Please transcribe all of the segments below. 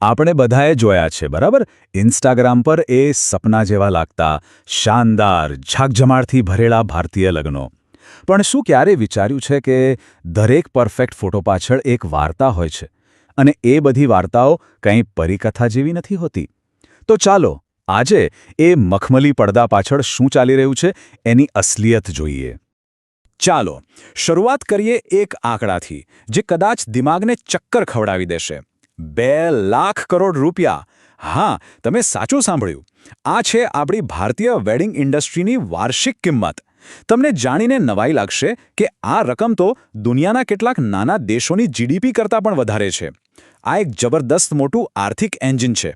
આપણે બધાએ જોયા છે, બરાબર? ઇન્સ્ટાગ્રામ પર એ સપના જેવા લાગતા, શાનદાર, ઝાકઝમાળથી ભરેલા ભારતીય લગ્નો. પણ શું ક્યારે વિચાર્યું છે કે દરેક પરફેક્ટ ફોટો પાછળ એક વાર્તા હોય છે? અને એ બધી વાર્તાઓ કંઈ પરિકથા જેવી નથી હોતી? તો ચાલો, આજે એ મખમલી પડદા પાછળ શું ચાલી રહ્યું છે એની અસલિયત જોઈએ. ચાલો, શરૂઆત કરીએ એક આંકડાથી, જે કદાચ દિમાગને ચક્કર ખવડાવી દેશે. બે લાખ કરોડ રૂપિયા. હા, તમે સાચું સાંભળ્યું. આ છે આપણી ભારતીય વેડિંગ ઇન્ડસ્ટ્રીની વાર્ષિક કિંમત. તમને જાણીને નવાઈ લાગશે કે આ રકમ તો દુનિયાના કેટલાક નાના દેશોની જીડીપી કરતાં પણ વધારે છે. આ એક જબરદસ્ત મોટું આર્થિક એન્જિન છે.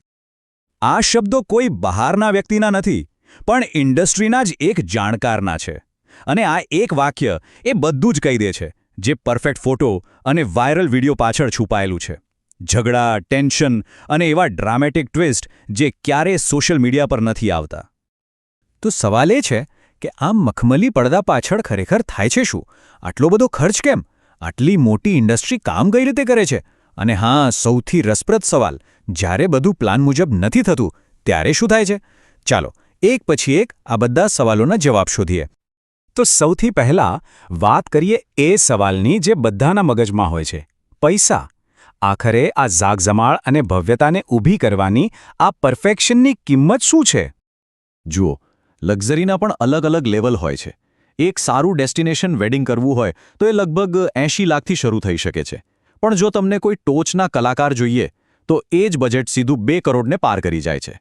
આ શબ્દો કોઈ બહારના વ્યક્તિના નથી, પણ ઇન્ડસ્ટ્રીના જ એક જાણકારના છે. અને આ એક વાક્ય એ બધું જ કહી દે છે, જે પરફેક્ટ ફોટો અને વાયરલ વીડિયો પાછળ છુપાયેલું છે. ઝઘડા, ટેન્શન અને એવા ડ્રામેટિક ટ્વિસ્ટ જે ક્યારેય સોશિયલ મીડિયા પર નથી આવતા. તો સવાલ એ છે કે આમ મખમલી પડદા પાછળ ખરેખર થાય છે શું? આટલો બધો ખર્ચ કેમ? આટલી મોટી ઇન્ડસ્ટ્રી કામ કઈ રીતે કરે છે? અને હા, સૌથી રસપ્રદ સવાલ, જ્યારે બધું પ્લાન મુજબ નથી થતું, ત્યારે શું થાય છે? ચાલો, એક પછી એક આ બધા સવાલોના જવાબ શોધીએ. તો સૌથી પહેલા વાત કરીએ એ સવાલની જે બધાના મગજમાં હોય છે. પૈસા. આખરે આ ઝાગઝમાળ અને ભવ્યતાને ઊભી કરવાની આ પરફેક્શનની કિંમત શું છે? જુઓ લક્ઝરીના પણ અલગ અલગ લેવલ હોય છે. એક સારું ડેસ્ટિનેશન વેડિંગ કરવું હોય તો એ લગભગ એંશી લાખથી શરૂ થઈ શકે છે. પણ જો તમને કોઈ ટોચના કલાકાર જોઈએ તો એ જ બજેટ સીધું બે કરોડને પાર કરી જાય છે.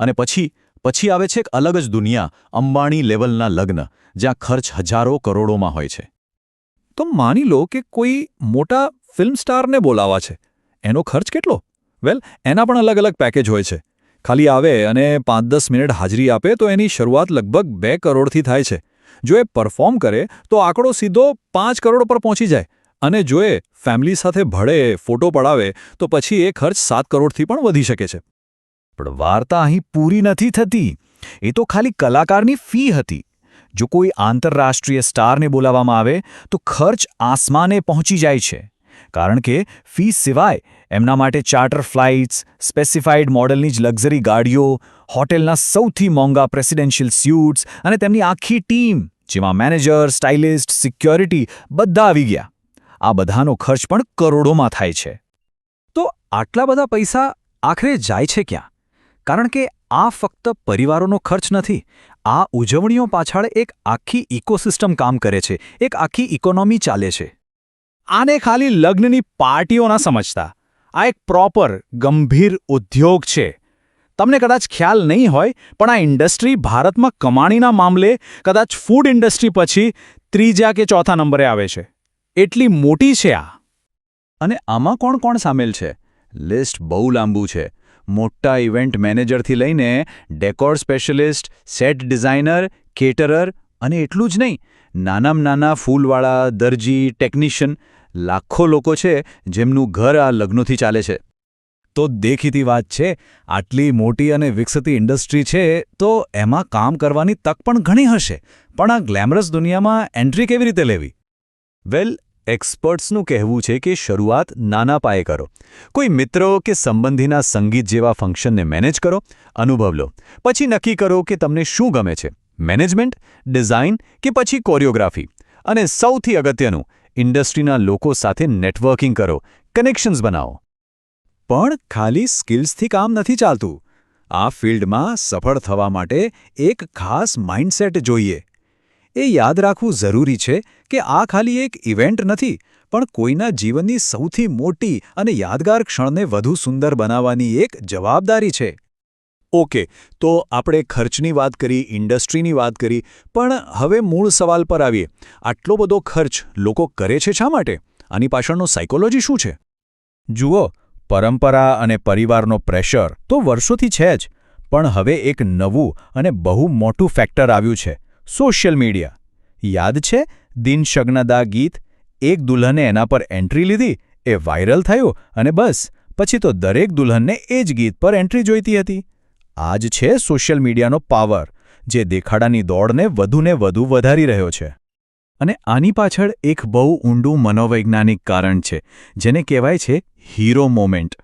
અને પછી પછી આવે છે એક અલગ જ દુનિયા અંબાણી લેવલના લગ્ન જ્યાં ખર્ચ હજારો કરોડોમાં હોય છે. તો માની લો કે કોઈ મોટા ફિલ્મ સ્ટારને બોલાવા છે. એનો ખર્ચ કેટલો? વેલ, એના પણ અલગ અલગ પેકેજ હોય છે. ખાલી આવે અને પાંચ દસ મિનિટ હાજરી આપે તો એની શરૂઆત લગભગ બે કરોડથી થાય છે. જો એ પરફોર્મ કરે તો આંકડો સીધો પાંચ કરોડ પર પહોંચી જાય. અને જો એ ફેમિલી સાથે ભળે, ફોટો પડાવે, તો પછી એ ખર્ચ સાત કરોડથી પણ વધી શકે છે. પણ વાર્તા અહીં પૂરી નથી થતી. એ તો ખાલી કલાકારની ફી હતી. જો કોઈ આંતરરાષ્ટ્રીય સ્ટારને બોલાવવામાં આવે તો ખર્ચ આસમાને પહોંચી જાય છે. કારણ કે ફી સિવાય એમના માટે ચાર્ટર ફ્લાઇટ્સ સ્પેસિફાઈડ મોડલની જ લક્ઝરી ગાડીઓ, હોટેલના સૌથી મોંઘા પ્રેસિડેન્શિયલ સ્યુટ્સ અને તેમની આખી ટીમ, જેમાં મેનેજર, સ્ટાઇલિસ્ટ, સિક્યોરિટી બધા આવી ગયા. આ બધાનો ખર્ચ પણ કરોડોમાં થાય છે. તો આટલા બધા પૈસા આખરે જાય છે ક્યાં? કારણ કે આ ફક્ત પરિવારોનો ખર્ચ નથી, આ ઉજવણીઓ પાછળ એક આખી ઇકોસિસ્ટમ કામ કરે છે, એક આખી ઇકોનોમી ચાલે છે. આને ખાલી લગ્નની પાર્ટીઓ ના સમજતા. આ એક પ્રોપર, ગંભીર ઉદ્યોગ છે. તમને કદાચ ખ્યાલ નહીં હોય, પણ આ ઇન્ડસ્ટ્રી ભારતમાં કમાણીના મામલે કદાચ ફૂડ ઇન્ડસ્ટ્રી પછી ત્રીજા કે ચોથા નંબરે આવે છે. એટલી મોટી છે આ. અને આમાં કોણ કોણ સામેલ છે? લિસ્ટ બહુ લાંબુ છે. મોટા ઇવેન્ટ મેનેજરથી લઈને decor specialist, set designer, caterer અને એટલું જ નહીં, નાનામાં નાના ફૂલવાળા, દરજી, ટેકનિશિયન, લાખો લોકો છે જેમનું ઘર આ લગ્નોથી ચાલે છે. તો દેખીતી વાત છે, આટલી મોટી અને વિકસતી ઇન્ડસ્ટ્રી છે, તો એમાં કામ કરવાની તક પણ ઘણી હશે, પણ આ ગ્લેમરસ દુનિયામાં એન્ટ્રી કેવી રીતે લેવી? વેલ, એક્સપર્ટ્સનું કહેવું છે કે શરૂઆત નાના પાયે કરો. કોઈ મિત્રો કે સંબંધીના સંગીત જેવા ફંક્શનને મેનેજ કરો, અનુભવ લો. પછી નક્કી કરો કે તમને શું ગમે છે. મેનેજમેન્ટ, ડિઝાઇન કે પછી કોરિયોગ્રાફી? અને સૌથી અગત્યનું, ઇન્ડસ્ટ્રીના લોકો સાથે નેટવર્કિંગ કરો, કનેક્શન્સ બનાવો. પણ ખાલી સ્કિલ્સથી કામ નથી ચાલતું. આ ફિલ્ડમાં સફળ થવા માટે એક ખાસ માઇન્ડસેટ જોઈએ. એ યાદ રાખવું જરૂરી છે કે આ ખાલી એક ઇવેન્ટ નથી, પણ કોઈના જીવનની સૌથી મોટી અને યાદગાર ક્ષણને વધુ સુંદર બનાવવાની એક જવાબદારી છે. ઓકે, તો આપણે ખર્ચની વાત કરી, ઇન્ડસ્ટ્રીની વાત કરી, પણ હવે મૂળ સવાલ પર આવીએ. આટલો બધો ખર્ચ લોકો કરે છે શા માટે? આની પાછળનો સાયકોલોજી શું છે? જુઓ, પરંપરા અને પરિવારનો પ્રેશર તો વર્ષોથી છે જ, પણ હવે એક નવું અને બહુ મોટું ફેક્ટર આવ્યું છે સોશિયલ મીડિયા યાદ છે, દિન શગ્નદા ગીત, એક દુલ્હને એના પર એન્ટ્રી લીધી, એ વાયરલ થયું અને બસ, પછી તો દરેક દુલ્હનને એ જ ગીત પર એન્ટ્રી જોઈતી હતી. આ જ છે સોશિયલ મીડિયાનો પાવર, જે દેખાડાની દોડને વધુને વધુ વધારી રહ્યો છે. અને આની પાછળ એક બહુ ઊંડું મનોવૈજ્ઞાનિક કારણ છે, જેને કહેવાય છે હીરો મોમેન્ટ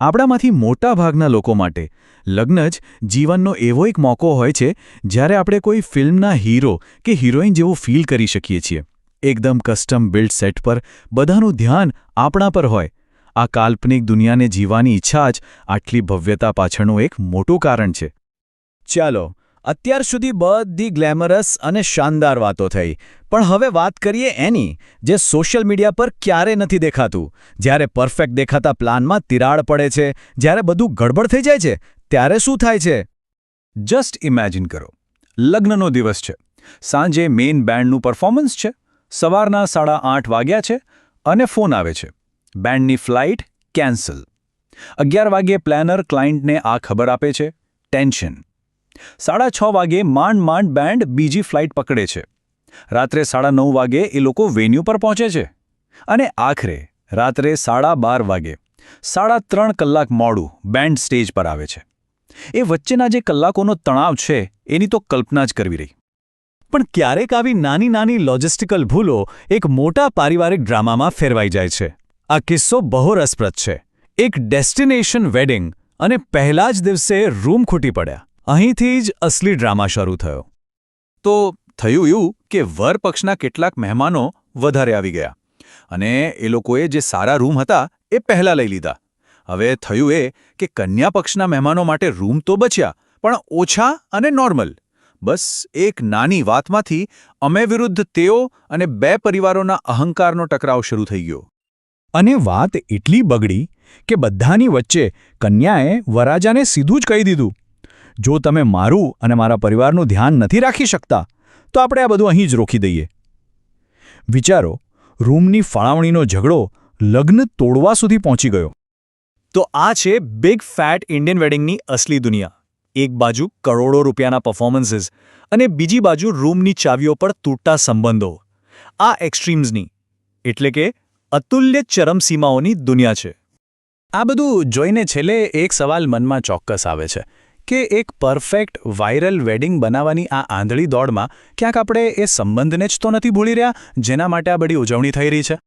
આપણામાંથી મોટાભાગના લોકો માટે, લગ્ન જ જીવનનો એવો એક મોકો હોય છે, જ્યારે આપણે કોઈ ફિલ્મના હીરો કે હિરોઈન જેવું ફીલ કરી શકીએ છીએ. એકદમ કસ્ટમ બિલ્ડ સેટ પર બધાનું ધ્યાન આપણા પર હોય આ કાલ્પનિક દુનિયાને જીવવાની ઈચ્છા જ આટલી ભવ્યતા પાછળનું એક મોટું કારણ છે. ચાલો, અત્યાર સુધી બધી ગ્લેમરસ અને શાનદાર વાતો થઈ, પણ હવે વાત કરીએ એની, જે સોશિયલ મીડિયા પર ક્યારે નથી દેખાતું. જ્યારે પરફેક્ટ દેખાતા પ્લાનમાં તિરાડ પડે છે, જ્યારે બધું ગડબડ થઈ જાય છે, ત્યારે શું થાય છે? જસ્ટ ઇમેજિન કરો. લગ્નનો દિવસ છે. સાંજે મેઇન બેન્ડનું પરફોર્મન્સ છે. સવારના સાડા આઠ વાગ્યા છે અને ફોન આવે છે. બેન્ડની ફ્લાઇટ કેન્સલ અગિયાર વાગ્યે પ્લાનર ક્લાયન્ટને આ ખબર આપે છે. ટેન્શન સાડા છ વાગે માંડ માંડ બેન્ડ બીજી ફ્લાઇટ પકડે છે. રાત્રે સાડા નવ વાગે એ લોકો વેન્યુ પર પહોંચે છે. અને આખરે રાત્રે સાડા બાર વાગે સાડા ત્રણ કલાક મોડું બેન્ડ સ્ટેજ પર આવે છે. એ વચ્ચેના જે કલાકોનો તણાવ છે, એની તો કલ્પના જ કરવી રહી. પણ ક્યારેક આવી નાની નાની લોજિસ્ટિકલ ભૂલો એક મોટા પારિવારિક ડ્રામામાં ફેરવાઈ જાય છે. આ કિસ્સો બહુ રસપ્રદ છે. એક ડેસ્ટિનેશન વેડિંગ અને પહેલા જ દિવસે રૂમ ખૂટી પડ્યા. અહીંથી જ અસલી ડ્રામા શરૂ થયો. તો થયું એવું કે વરપક્ષના કેટલાક મહેમાનો વધારે આવી ગયા અને એ લોકોએ જે સારા રૂમ હતા એ પહેલા લઈ લીધા. હવે થયું એ કે કન્યા પક્ષના મહેમાનો માટે રૂમ તો બચ્યા, પણ ઓછા અને નોર્મલ. બસ એક નાની વાતમાંથી અમે વિરુદ્ધ તેઓ અને બે પરિવારોના અહંકારનો ટકરાવ શરૂ થઈ ગયો. અને વાત એટલી બગડી કે બધાની વચ્ચે કન્યાએ વરાજાને સીધું જ કહી દીધું, જો તમે મારું અને મારા પરિવારનું ધ્યાન નથી રાખી શકતા, તો આપણે આ બધું અહીં જ રોકી દઈએ. વિચારો, રૂમની ફાળવણીનો ઝઘડો લગ્ન તોડવા સુધી પહોંચી ગયો. તો આ છે બિગ ફેટ ઇન્ડિયન વેડિંગની અસલી દુનિયા. એક બાજુ કરોડો રૂપિયાના પરફોર્મન્સીસ અને બીજી બાજુ રૂમની ચાવીઓ પર તૂટતા સંબંધો. આ એક્સ્ટ્રીમ્સની એટલે કે અતુલ્ય ચરમસીમાઓની દુનિયા છે. આ બધું જોઈને છેલ્લે એક સવાલ મનમાં ચોક્કસ આવે છે કે એક પરફેક્ટ વાયરલ વેડિંગ બનાવવાની આ આંધળી દોડમાં ક્યાંક આપણે એ સંબંધને જ તો નથી ભૂલી રહ્યા જેના માટે આ બધી ઉજવણી થઈ રહી છે?